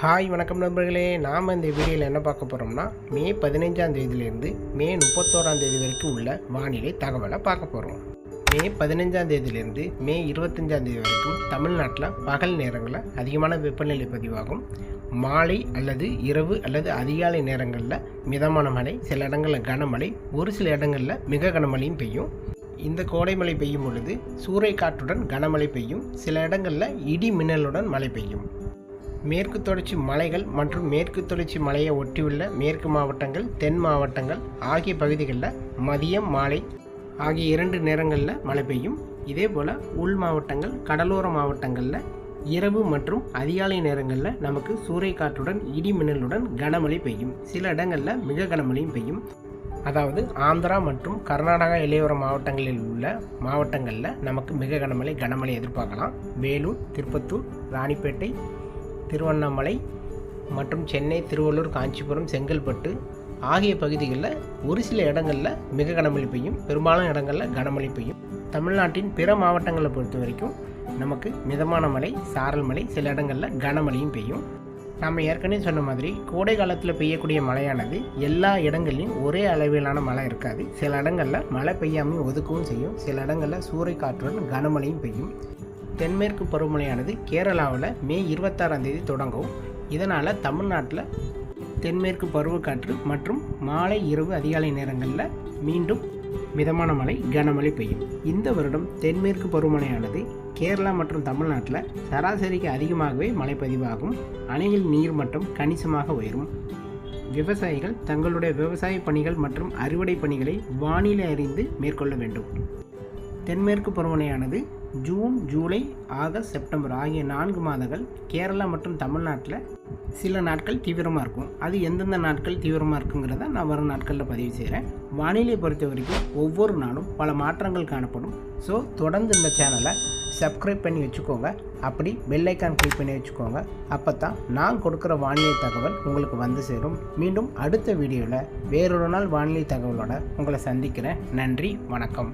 Hi வணக்கம் நண்பர்களே. நாம் இந்த வீடியோவில் என்ன பார்க்க போகிறோம்னா மே பதினைஞ்சாம் தேதியிலேருந்து மே முப்பத்தோராம் தேதி வரைக்கும் உள்ள வானிலை தகவலை பார்க்க போகிறோம் மே பதினைஞ்சாம் தேதியிலேருந்து மே இருபத்தஞ்சாம் தேதி வரைக்கும் தமிழ்நாட்டில் பகல் நேரங்களில் அதிகமான வெப்பநிலை பதிவாகும். மாலை அல்லது இரவு அல்லது அதிகாலை நேரங்களில் மிதமான மழை சில இடங்களில் கனமழை ஒரு சில இடங்களில் மிக கனமழையும் பெய்யும். இந்த கோடைமழை பெய்யும் பொழுது சூறை காற்றுடன் கனமழை பெய்யும். சில இடங்களில் இடி மின்னலுடன் மழை பெய்யும். மேற்கு தொடர்ச்சி மலைகள் மற்றும் மேற்கு தொடர்ச்சி மலையை ஒட்டியுள்ள மேற்கு மாவட்டங்கள் தென் மாவட்டங்கள் ஆகிய பகுதிகளில் மதியம் மாலை ஆகிய இரண்டு நேரங்களில் மழை பெய்யும். இதே போல் உள் மாவட்டங்கள் கடலோர மாவட்டங்களில் இரவு மற்றும் அதிகாலை நேரங்களில் நமக்கு சூறைக்காற்றுடன் இடி மின்னலுடன் கனமழை பெய்யும். சில இடங்களில் மிக கனமழையும் பெய்யும். அதாவது ஆந்திரா மற்றும் கர்நாடகா இளையோர மாவட்டங்களில் உள்ள மாவட்டங்களில் நமக்கு மிக கனமழை கனமழை எதிர்பார்க்கலாம். வேலூர் திருப்பத்தூர் ராணிப்பேட்டை திருவண்ணாமலை மற்றும் சென்னை திருவள்ளூர் காஞ்சிபுரம் செங்கல்பட்டு ஆகிய பகுதிகளில் ஒரு சில இடங்களில் மிக கனமழை பெய்யும் பெரும்பாலான இடங்களில் கனமழை பெய்யும் தமிழ்நாட்டின் பிற மாவட்டங்களை பொறுத்த வரைக்கும் நமக்கு மிதமான மழை சாரல் மழை சில இடங்களில் கனமழையும் பெய்யும். நம்ம ஏற்கனவே சொன்ன மாதிரி கோடை காலத்தில் பெய்யக்கூடிய மழையானது எல்லா இடங்கள்லையும் ஒரே அளவிலான மழை இருக்காது. சில இடங்களில் மழை பெய்யாமல் ஒதுக்கவும் செய்யும். சில இடங்களில் சூறை காற்றுடன் கனமழையும் பெய்யும். தென்மேற்கு பருவமழையானது கேரளாவில் மே இருபத்தாறாம் தேதி தொடங்கும் இதனால் தமிழ்நாட்டில் தென்மேற்கு பருவக்காற்று மற்றும் மாலை இரவு அதிகாலை நேரங்களில் மீண்டும் மிதமான மழை கனமழை பெய்யும். இந்த வருடம் தென்மேற்கு பருவமழையானது கேரளா மற்றும் தமிழ்நாட்டில் சராசரிக்கு அதிகமாகவே மழை பதிவாகும். அணையில் நீர் மட்டம் கணிசமாக உயரும். விவசாயிகள் தங்களுடைய விவசாய பணிகள் மற்றும் அறுவடை பணிகளை வானிலை அறிந்து மேற்கொள்ள வேண்டும். தென்மேற்கு பருவமழையானது ஜூன் ஜூலை ஆகஸ்ட் செப்டம்பர் ஆகிய நான்கு மாதங்கள் கேரளா மற்றும் தமிழ்நாட்டில் சில நாட்கள் தீவிரமாக இருக்கும். அது எந்தெந்த நாட்கள் தீவிரமாக இருக்குங்கிறத நான் வரும் நாட்களில் பதிவு செய்கிறேன் வானிலை பொறுத்த வரைக்கும் ஒவ்வொரு நாளும் பல மாற்றங்கள் காணப்படும். ஸோ தொடர்ந்து இந்த சேனலை சப்ஸ்கிரைப் பண்ணி வச்சுக்கோங்க. அப்படி பெல்லைக்கான் கிளிக் பண்ணி வச்சுக்கோங்க. அப்போ தான் நான் கொடுக்குற வானிலை தகவல் உங்களுக்கு வந்து சேரும். மீண்டும் அடுத்த வீடியோவில் வேறொரு நாள் வானிலை தகவலோட உங்களை சந்திக்கிறேன். நன்றி வணக்கம்.